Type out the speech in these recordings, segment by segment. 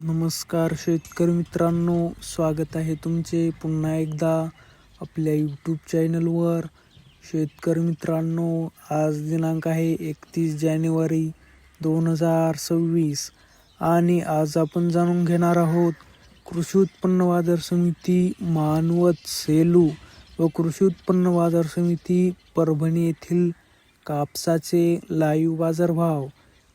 नमस्कार शेतकरी मित्रांनो स्वागत आहे तुमचे पुन्हा एकदा आपल्या यूट्यूब चॅनलवर शेतकरी मित्रांनो आज दिनांक आहे एकतीस जानेवारी दोन हजार सव्वीस आणि आज आपण जाणून घेणार आहोत कृषी उत्पन्न बाजार समिती मानवत सेलू व कृषी उत्पन्न बाजार समिती परभणी येथील कापसाचे लाईव्ह बाजारभाव.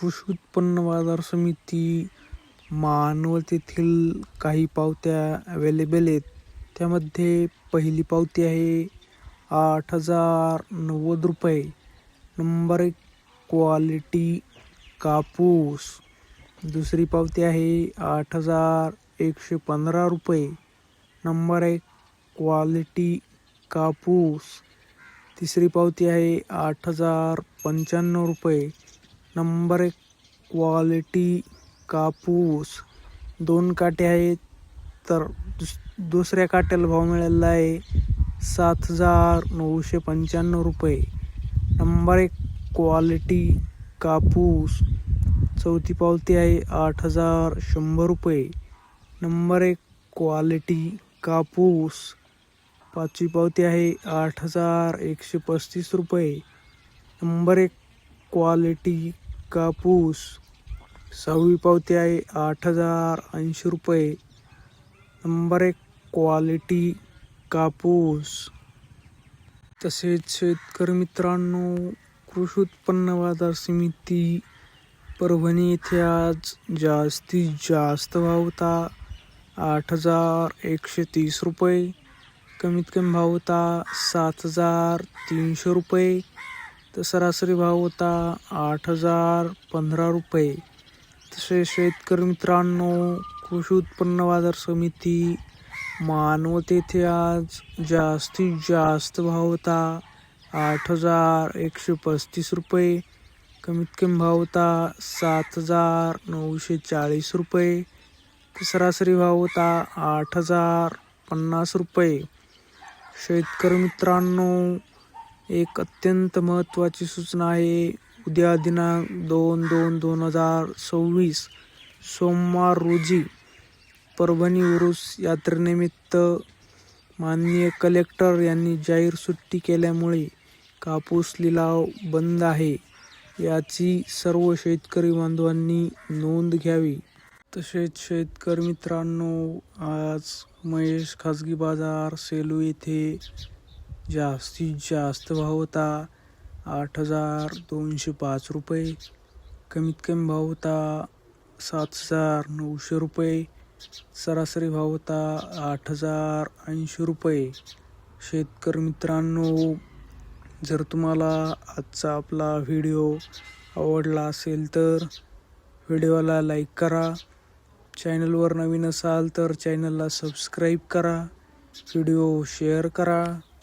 कृषी उत्पन्न बाजार समिती मानवत तेथील काही पावत्या अवेलेबल आहेत. त्यामध्ये पहिली पावती आहे आठ हजार नव्वद रुपये. नंबर एक क्वालिटी कापूस. दुसरी पावती आहे आठ हजार एकशे पंधरा रुपये. नंबर एक क्वालिटी कापूस. तिसरी पावती आहे आठ हजार पंच्याण्णव रुपये. नंबर एक क्वालिटी कापूस. दोन काटे आहेत तर दुस दुसऱ्या काट्याला भाव मिळालेला आहे सात हजार नऊशे पंच्याण्णव रुपये. नंबर एक क्वालिटी कापूस. चौथी पावती आहे आठ हजार शंभर रुपये. नंबर एक क्वालिटी कापूस. पाचवी पावती आहे आठ हजार एकशे पस्तीस रुपये. नंबर एक क्वालिटी कापूस. सहावी पावती आहे आठ हजार ऐंशी रुपये. नंबर एक क्वालिटी कापूस. तसेच शेतकरी मित्रांनो कृषी उत्पन्न बाजार समिती परभणी येथे आज जास्तीत जास्त भाव होता आठ हजार एकशे तीस रुपये. कमीत कमी भाव होता सात हजार तीनशे रुपये. तर सरासरी भाव होता आठ हजार पंधरा रुपये. तसे शेतकरी मित्रांनो कृषी उत्पन्न बाजार समिती मानवत येथे आज जास्तीत जास्त भाव होता आठ हजार एकशे पस्तीस रुपये. कमीत कमी भाव होता सात हजार नऊशे चाळीस रुपये. तर सरासरी भाव होता आठ हजार पन्नास रुपये. शेतकरी मित्रांनो एक अत्यंत महत्त्वाची सूचना आहे. उद्या दिनांक दोन दोन दोन हजार सव्वीस सोमवार रोजी परभणी उरुस यात्रेनिमित्त माननीय कलेक्टर यांनी जाहीर सुट्टी केल्यामुळे कापूस लिलाव बंद आहे. याची सर्व शेतकरी बांधवांनी नोंद घ्यावी. तसेच शेतकरी मित्रांनो आज महेश खाजगी बाजार सेलू येथे जास्तीत जास्त भाव होता आठ हजार दोनशे पाच रुपये. कमीत कमी भाव होता सात हजार नऊशे रुपये. सरासरी भाव होता आठ हजार ऐंशी रुपये. शेतकरी मित्रांनो जर तुम्हाला आजचा आपला व्हिडिओ आवडला असेल तर व्हिडिओला लाईक करा. चॅनलवर नवीन असाल तर चॅनलला सबस्क्राईब करा. व्हिडिओ शेअर करा.